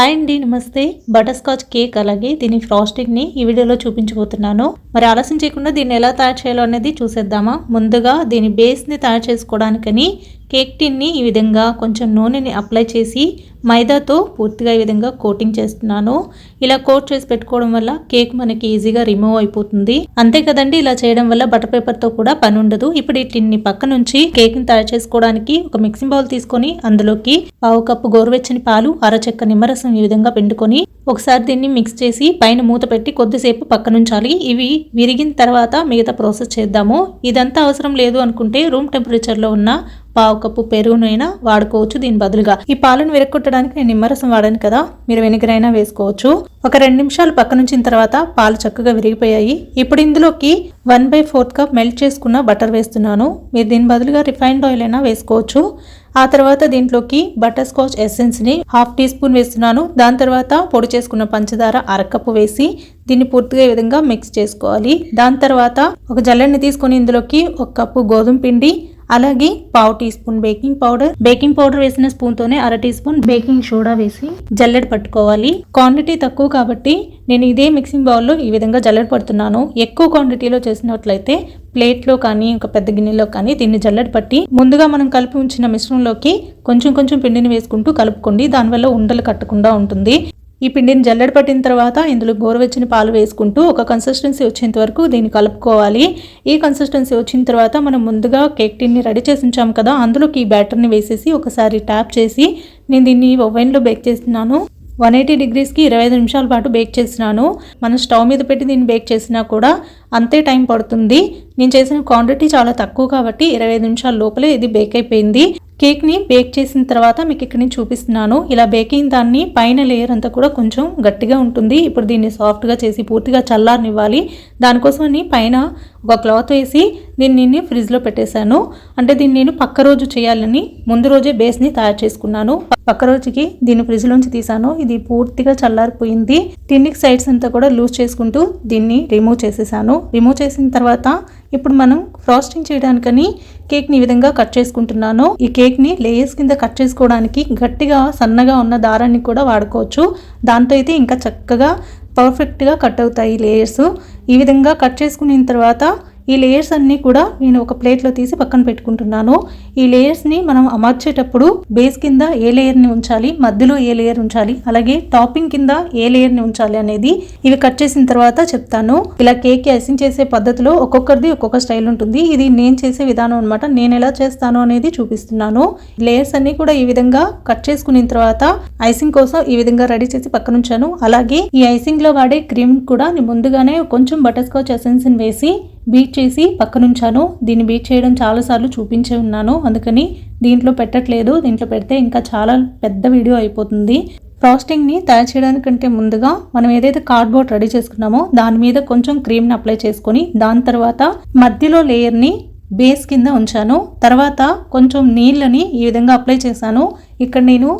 Hi అండి నమస్తే. Butter scotch cake అలాగే దీని ఫ్రాస్టింగ్ని ఈ వీడియోలో చూపించబోతున్నాను. మరి ఆలస్యం చేయకుండా దీన్ని ఎలా తయారు చేయాలో అనేది చూసేద్దామా? ముందుగా దీని బేస్ని తయారు చేసుకోవడానికని కేక్ టిన్ని ఈ విధంగా కొంచెం నూనెని అప్లై చేసి మైదాతో పూర్తిగా ఈ విధంగా కోటింగ్ చేస్తున్నాను. ఇలా కోట్ చేసి పెట్టుకోవడం వల్ల కేక్ మనకి ఈజీగా రిమూవ్ అయిపోతుంది. అంతే కదండి ఇలా చేయడం వల్ల బటర్ పేపర్తో కూడా పని ఉండదు. ఇప్పుడు ఈ టిన్ని పక్క నుంచి కేక్ని తయారు చేసుకోవడానికి ఒక మిక్సింగ్ బౌల్ తీసుకొని అందులోకి పావు కప్పు గోరువెచ్చని పాలు అరచెక్క నిమ్మరసం ఈ విధంగా పిండుకొని ఒకసారి దీన్ని మిక్స్ చేసి పైన మూత పెట్టి కొద్దిసేపు పక్కనుంచాలి ఇవి విరిగిన తర్వాత మిగతా ప్రాసెస్ చేద్దాము. ఇదంతా అవసరం లేదు అనుకుంటే రూమ్ టెంపరేచర్లో ఉన్న పావు కప్పు పెరుగునైనా వాడుకోవచ్చు. దీని బదులుగా ఈ పాలను విరగొట్టడానికి నేను నిమ్మరసం వాడాను కదా మీరు వెనిగరైనా వేసుకోవచ్చు. ఒక రెండు నిమిషాలు పక్కనుంచిన తర్వాత పాలు చక్కగా విరిగిపోయాయి. ఇప్పుడు ఇందులోకి one by fourth cup melt చేసుకున్న బటర్ వేస్తున్నాను. మీరు దీని బదులుగా రిఫైన్డ్ ఆయిల్ అయినా వేసుకోవచ్చు. ఆ తర్వాత దీంట్లోకి బటర్ స్కాచ్ ఎసెన్స్ని హాఫ్ టీ స్పూన్ వేస్తున్నాను. దాని తర్వాత పొడి చేసుకున్న పంచదార అరకప్పు వేసి దీన్ని పూర్తిగా ఈ విధంగా మిక్స్ చేసుకోవాలి. దాని తర్వాత ఒక జల్లెడ్ని తీసుకొని ఇందులోకి ఒక కప్పు గోధుమ పిండి అలాగే పావు teaspoon baking powder. Baking powder వేసిన స్పూన్ తోనే అర టీ స్పూన్ బేకింగ్ సోడా వేసి జల్లెడ పట్టుకోవాలి. క్వాంటిటీ తక్కువ కాబట్టి నేను ఇదే మిక్సింగ్ బౌల్లో ఈ విధంగా జల్లెడ పడుతున్నాను. ఎక్కువ క్వాంటిటీలో చేసినట్లయితే ప్లేట్లో కానీ ఒక పెద్ద గిన్నెలో కానీ దీన్ని జల్లెడ పట్టి ముందుగా మనం కలిపి ఉంచిన మిశ్రమంలోకి కొంచెం కొంచెం పిండిని వేసుకుంటూ కలుపుకోండి. దానివల్ల ఉండలు కట్టకుండా ఉంటుంది. ఈ పిండిని జల్లెడ పట్టిన తర్వాత ఇందులో గోరువెచ్చని పాలు వేసుకుంటూ ఒక కన్సిస్టెన్సీ వచ్చేంత వరకు దీన్ని కలుపుకోవాలి. ఈ కన్సిస్టెన్సీ వచ్చిన తర్వాత మనం ముందుగా కేక్ టిన్ని రెడీ చేసి ఉంచాం కదా అందులోకి ఈ బ్యాటర్ని వేసేసి ఒకసారి ట్యాప్ చేసి నేను దీన్ని ఓవెన్లో బేక్ చేస్తున్నాను. వన్ ఎయిటీ డిగ్రీస్కి ఇరవై ఐదు నిమిషాల పాటు బేక్ చేసినాను మనం స్టవ్ మీద పెట్టి దీన్ని బేక్ చేసినా కూడా అంతే టైం పడుతుంది. నేను చేసిన క్వాంటిటీ చాలా తక్కువ కాబట్టి ఇరవై ఐదు నిమిషాల లోపలే ఇది బేక్ అయిపోయింది. కేక్ని బేక్ చేసిన తర్వాత మీకు ఇక్కడ నుంచి చూపిస్తున్నాను. ఇలా బేకింగ్ దాన్ని పైన లేయర్ అంతా కూడా కొంచెం గట్టిగా ఉంటుంది. ఇప్పుడు దీన్ని సాఫ్ట్గా చేసి పూర్తిగా చల్లారనివ్వాలి. దానికోసమని పైన ఒక క్లాత్ వేసి దీన్ని ఫ్రిడ్జ్లో పెట్టేశాను. అంటే దీన్ని నేను పక్క రోజు చేయాలని ముందు రోజే బేస్ని తయారు చేసుకున్నాను. పక్క రోజుకి దీన్ని ఫ్రిడ్జ్లోంచి తీసాను ఇది పూర్తిగా చల్లారిపోయింది. దీనికి సైడ్స్ అంతా కూడా లూజ్ చేసుకుంటూ దీన్ని రిమూవ్ చేసేసాను. రిమూవ్ చేసిన తర్వాత ఇప్పుడు మనం ఫ్రాస్టింగ్ చేయడానికని కేక్ని ఈ విధంగా కట్ చేసుకుంటున్నాను. ఈ కేక్ని లేయర్స్ కింద కట్ చేసుకోవడానికి గట్టిగా సన్నగా ఉన్న దారాన్ని కూడా వాడుకోవచ్చు. దాంతో అయితే ఇంకా చక్కగా పర్ఫెక్ట్గా కట్ అవుతాయి లేయర్స్ ఈ విధంగా కట్ చేసుకున్న తర్వాత ఈ లేయర్స్ అన్నీ కూడా నేను ఒక ప్లేట్లో తీసి పక్కన పెట్టుకుంటున్నాను. ఈ లేయర్స్ని మనం అమర్చేటప్పుడు బేస్ కింద ఏ లేయర్ని ఉంచాలి మధ్యలో ఏ లేయర్ ఉంచాలి అలాగే టాపింగ్ కింద ఏ లేయర్ని ఉంచాలి అనేది ఇవి కట్ చేసిన తర్వాత చెప్తాను. ఇలా కేక్ ఐసింగ్ చేసే పద్ధతిలో ఒక్కొక్కరిది ఒక్కొక్క స్టైల్ ఉంటుంది. ఇది నేను చేసే విధానం అనమాట నేను ఎలా చేస్తాను అనేది చూపిస్తున్నాను. లేయర్స్ అన్ని కూడా ఈ విధంగా కట్ చేసుకున్న తర్వాత ఐసింగ్ కోసం ఈ విధంగా రెడీ చేసి పక్కన ఉంచాను. అలాగే ఈ ఐసింగ్లో వాడే క్రీమ్ కూడా నేను ముందుగానే కొంచెం బటర్ స్కాచ్ ఎసెన్స్ వేసి బీట్ చేసి పక్కనుంచాను. దీన్ని బీట్ చేయడం చాలాసార్లు చూపించే ఉన్నాను. అందుకని దీంట్లో పెట్టట్లేదు. దీంట్లో పెడితే ఇంకా చాలా పెద్ద వీడియో అయిపోతుంది. ఫ్రాస్టింగ్ని తయారు చేయడానికంటే ముందుగా మనం ఏదైతే కార్డ్బోర్డ్ రెడీ చేసుకున్నామో దాని మీద కొంచెం క్రీమ్ని అప్లై చేసుకొని దాని తర్వాత మధ్యలో లేయర్ని బేస్ కింద ఉంచాను. తర్వాత కొంచెం నీళ్ళని ఈ విధంగా అప్లై చేశాను. ఇక్కడ నేను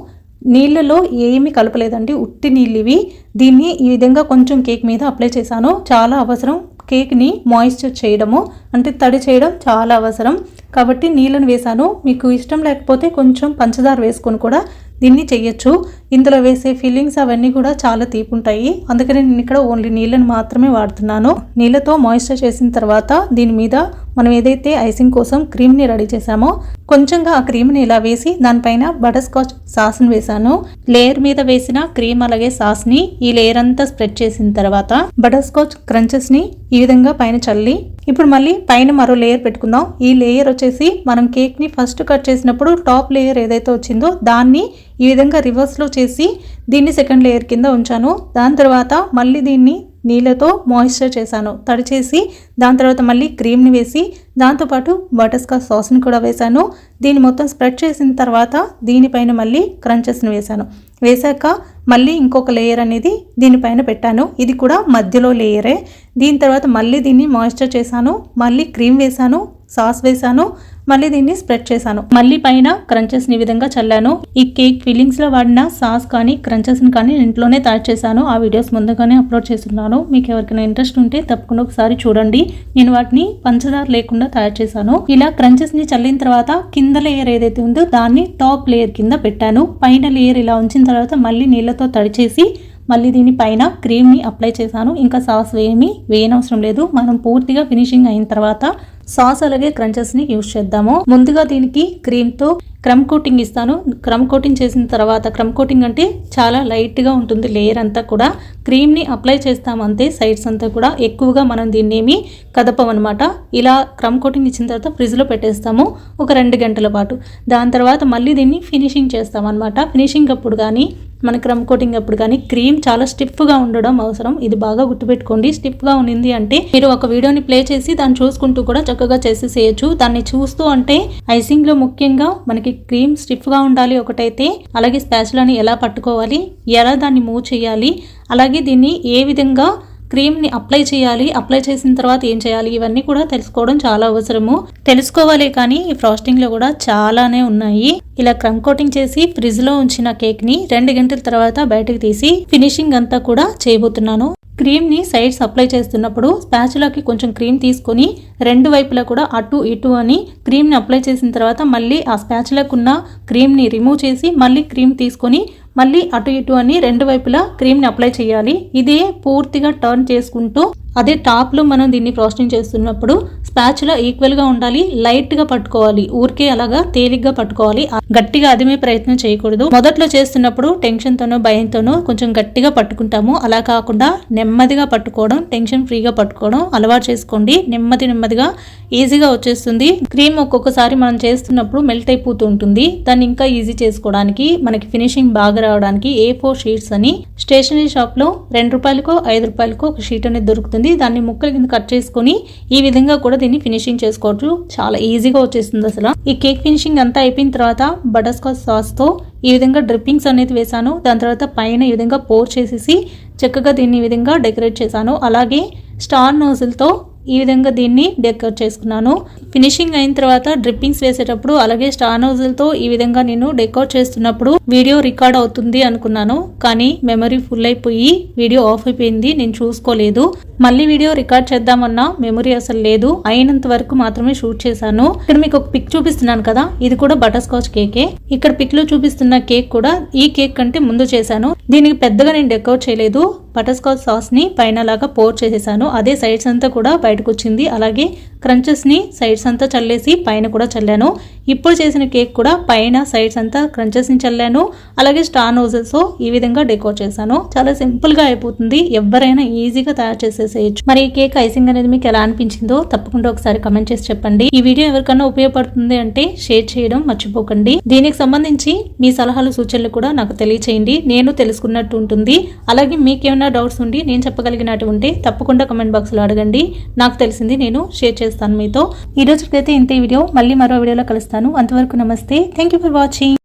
నీళ్ళలో ఏమీ కలపలేదండి. ఉట్టి నీళ్ళు ఇవి దీన్ని ఈ విధంగా కొంచెం కేక్ మీద అప్లై చేశాను. చాలా అవసరం కేక్ని మాయిశ్చర్ చేయడము అంటే తడి చేయడం చాలా అవసరం. కాబట్టి నీళ్ళని వేశాను. మీకు ఇష్టం లేకపోతే కొంచెం పంచదార వేసుకొని కూడా దీన్ని చేయొచ్చు. ఇందులో వేసే ఫిల్లింగ్స్ అవన్నీ కూడా చాలా తీపి ఉంటాయి అందుకని నేను ఇక్కడ ఓన్లీ నీళ్ళని మాత్రమే వాడుతున్నాను. నీళ్ళతో మాయిశ్చర్ చేసిన తర్వాత దీని మీద మనం ఏదైతే ఐసింగ్ కోసం క్రీమ్ని రెడీ చేసామో కొంచెంగా ఆ క్రీమ్ని ఇలా వేసి దానిపైన బటర్ స్కాచ్ సాస్ని వేసాను లేయర్ మీద వేసిన క్రీమ్ అలాగే సాస్ని ఈ లేయర్ అంతా స్ప్రెడ్ చేసిన తర్వాత బటర్ స్కాచ్ క్రంచెస్ని ఈ విధంగా పైన చల్లి ఇప్పుడు మళ్ళీ పైన మరో లేయర్ పెట్టుకుందాం. ఈ లేయర్ వచ్చేసి మనం కేక్ని ఫస్ట్ కట్ చేసినప్పుడు టాప్ లేయర్ ఏదైతే వచ్చిందో దాన్ని ఈ విధంగా రివర్స్లో చేసి దీన్ని సెకండ్ లేయర్ కింద ఉంచాను. దాని తర్వాత మళ్ళీ దీన్ని నీళ్ళతో మాయిశ్చర్ చేశాను. తడిచేసి దాని తర్వాత మళ్ళీ క్రీమ్ని వేసి దాంతోపాటు బటర్స్కాచ్ సాస్ని కూడా వేశాను. దీన్ని మొత్తం స్ప్రెడ్ చేసిన తర్వాత దీనిపైన మళ్ళీ క్రంచెస్ని వేశాను. వేశాక మళ్ళీ ఇంకొక లేయర్ అనేది దీనిపైన పెట్టాను. ఇది కూడా మధ్యలో లేయరే దీని తర్వాత మళ్ళీ దీన్ని మాయిశ్చర్ చేశాను. మళ్ళీ క్రీమ్ వేశాను. సాస్ వేశాను. మళ్ళీ దీన్ని స్ప్రెడ్ చేశాను. మళ్ళీ పైన క్రంచెస్ని విధంగా చల్లాను. ఈ కేక్ ఫిల్లింగ్స్లో వాడిన సాస్ కానీ క్రంచెస్ని కానీ ఇంట్లోనే తయారు చేశాను. ఆ వీడియోస్ ముందుగానే అప్లోడ్ చేస్తున్నాను. మీకు ఎవరికైనా ఇంట్రెస్ట్ ఉంటే తప్పకుండా ఒకసారి చూడండి. నేను వాటిని పంచదార లేకుండా తయారు చేశాను. ఇలా క్రంచెస్ని చల్లిన తర్వాత కింద లేయర్ ఏదైతే ఉందో దాన్ని టాప్ లేయర్ కింద పెట్టాను. పైన లేయర్ ఇలా ఉంచిన తర్వాత మళ్ళీ నీళ్ళతో తడిచేసి మళ్ళీ దీని పైన క్రీమ్ని అప్లై చేశాను. ఇంకా సాస్ వేయమి వేయనవసరం లేదు. మనం పూర్తిగా ఫినిషింగ్ అయిన తర్వాత సాస్ అలాగే క్రంచెస్ని యూస్ చేద్దాము. ముందుగా దీనికి క్రీమ్తో క్రమ్ కోటింగ్ ఇస్తాను. క్రమ్ కోటింగ్ చేసిన తర్వాత క్రమ్ కోటింగ్ అంటే చాలా లైట్గా ఉంటుంది లేయర్ అంతా కూడా. క్రీమ్ని అప్లై చేస్తాం అంతే సైడ్స్ అంతా కూడా ఎక్కువగా మనం దీన్ని ఏమి కదపమన్నమాట ఇలా క్రమ్ కోటింగ్ ఇచ్చిన తర్వాత ఫ్రిడ్జ్లో పెట్టేస్తాము ఒక రెండు గంటల పాటు. దాని తర్వాత మళ్ళీ దీన్ని ఫినిషింగ్ చేస్తాం అనమాట ఫినిషింగ్ అప్పుడు కానీ మన క్రమ్ కోటింగ్ అప్పుడు కానీ క్రీమ్ చాలా స్టిఫ్గా ఉండడం అవసరం. ఇది బాగా గుర్తుపెట్టుకోండి. స్టిఫ్గా ఉన్నింది అంటే మీరు ఒక వీడియోని ప్లే చేసి దాన్ని చూసుకుంటూ కూడా చక్కగా చేసేసేయచ్చు. దాన్ని చూస్తూ అంటే ఐసింగ్లో ముఖ్యంగా మనకి క్రీమ్ స్టిఫ్గా ఉండాలి ఒకటైతే అలాగే స్పాచులని ఎలా పట్టుకోవాలి ఎలా దాన్ని మూవ్ చేయాలి అలాగే దీన్ని ఏ విధంగా క్రీమ్ని అప్లై చేయాలి అప్లై చేసిన తర్వాత ఏం చేయాలి ఇవన్నీ కూడా తెలుసుకోవడం చాలా అవసరము. తెలుసుకోవాలి కానీ ఈ ఫ్రాస్టింగ్లో కూడా చాలానే ఉన్నాయి. ఇలా క్రమ్ కోటింగ్ చేసి ఫ్రిడ్జ్లో ఉంచిన కేక్ని రెండు గంటల తర్వాత బయటకు తీసి ఫినిషింగ్ అంతా కూడా చేయబోతున్నాను. క్రీమ్ని సైడ్స్ అప్లై చేస్తున్నప్పుడు స్పాచులాకి కొంచెం క్రీమ్ తీసుకొని రెండు వైపులా కూడా అటు ఇటు అని క్రీమ్ని అప్లై చేసిన తర్వాత మళ్ళీ ఆ స్పాచులకు ఉన్న క్రీమ్ని రిమూవ్ చేసి మళ్ళీ క్రీమ్ తీసుకొని మళ్ళీ అటు ఇటు అని రెండు వైపులా క్రీమ్ని అప్లై చేయాలి. ఇదే పూర్తిగా టర్న్ చేసుకుంటూ అదే టాప్లో మనం దీన్ని ఫ్రాస్టింగ్ చేస్తున్నప్పుడు స్పాచ్లో ఈక్వల్గా ఉండాలి లైట్గా పట్టుకోవాలి. ఊరికే అలాగా తేలిగ్గా పట్టుకోవాలి. గట్టిగా అదిమే ప్రయత్నం చేయకూడదు. మొదట్లో చేస్తున్నప్పుడు టెన్షన్తోనో భయంతోనో కొంచెం గట్టిగా పట్టుకుంటాము. అలా కాకుండా నెమ్మదిగా పట్టుకోవడం టెన్షన్ ఫ్రీగా పట్టుకోవడం అలవాటు చేసుకోండి. నెమ్మది నెమ్మదిగా ఈజీగా వచ్చేస్తుంది. క్రీమ్ ఒక్కొక్కసారి మనం చేస్తున్నప్పుడు మెల్ట్ అయిపోతూ ఉంటుంది. దాన్ని ఇంకా ఈజీ చేసుకోవడానికి మనకి ఫినిషింగ్ బాగా రావడానికి ఏ ఫోర్ షీట్స్ అని స్టేషనరీ షాప్లో రెండు రూపాయలకో ఐదు రూపాయలకో ఒక షీట్ అనేది దొరుకుతుంది. దాన్ని ముక్కల కింద కట్ చేసుకొని ఈ విధంగా కూడా దీన్ని ఫినిషింగ్ చేసుకోవచ్చు. చాలా ఈజీగా వచ్చేస్తుంది అసలు. ఈ కేక్ ఫినిషింగ్ అంతా అయిపోయిన తర్వాత బటర్ స్కాచ్ సాస్తో ఈ విధంగా డ్రిప్పింగ్స్ అనేది వేసాను. దాని తర్వాత పైన ఈ విధంగా పోర్ చేసేసి చక్కగా దీన్ని ఈ విధంగా డెకరేట్ చేశాను. అలాగే స్టార్ నోజులతో ఈ విధంగా దీన్ని డెకరేట్ చేసుకున్నాను. ఫినిషింగ్ అయిన తర్వాత డ్రిప్పింగ్స్ వేసేటప్పుడు అలాగే స్టార్ నోజులతో ఈ విధంగా నేను డెకరేట్ చేస్తున్నప్పుడు వీడియో రికార్డ్ అవుతుంది అనుకున్నాను. కానీ మెమరీ ఫుల్ అయిపోయి వీడియో ఆఫ్ అయిపోయింది. నేను చూసుకోలేదు. మళ్ళీ వీడియో రికార్డ్ చేద్దామన్నా మెమరీ అసలు లేదు. అయినంత వరకు మాత్రమే షూట్ చేశాను. ఇక్కడ మీకు ఒక పిక్ చూపిస్తున్నాను కదా. ఇది కూడా బటర్ స్కాచ్ కేకే. ఇక్కడ పిక్లో చూపిస్తున్న కేక్ కూడా ఈ కేక్ కంటే ముందు చేశాను. దీనికి పెద్దగా నేను డెకరేట్ చేయలేదు. బటర్స్కాచ్ సాస్ని సాస్ని పైన లాగా పోర్ చేసేసాను. అదే సైడ్స్ అంతా కూడా బయటకు వచ్చింది అలాగే క్రంచెస్ని సైడ్స్ అంతా చల్లేసి పైన కూడా చల్లాను. ఇప్పుడు చేసిన కేక్ కూడా పైన సైడ్స్ అంతా క్రంచెస్ని చల్లాను. అలాగే స్టార్ నోజెస్ ఈ విధంగా డెకోర్ చేశాను. చాలా సింపుల్గా అయిపోతుంది. ఎవరైనా ఈజీగా తయారు చేసేసేయచ్చు. మరి ఈ కేక్ ఐసింగ్ అనేది మీకు ఎలా అనిపించిందో తప్పకుండా ఒకసారి కమెంట్ చేసి చెప్పండి. ఈ వీడియో ఎవరికైనా ఉపయోగపడుతుంది అంటే షేర్ చేయడం మర్చిపోకండి. దీనికి సంబంధించి మీ సలహాలు సూచనలు కూడా నాకు తెలియచేయండి. నేను తెలుసుకున్నట్టు ఉంటుంది. అలాగే మీకేమైనా డౌట్స్ ఉండి నేను చెప్పగలిగినట్టు ఉంటే తప్పకుండా కమెంట్ బాక్స్లో అడగండి. నాకు తెలిసింది నేను షేర్ చేస్తాను మీతో. ఈ రోజుకైతే ఇంతే వీడియో. మళ్ళీ మరో వీడియోలో కలుస్తాను. అంతవరకు నమస్తే. Thank you for watching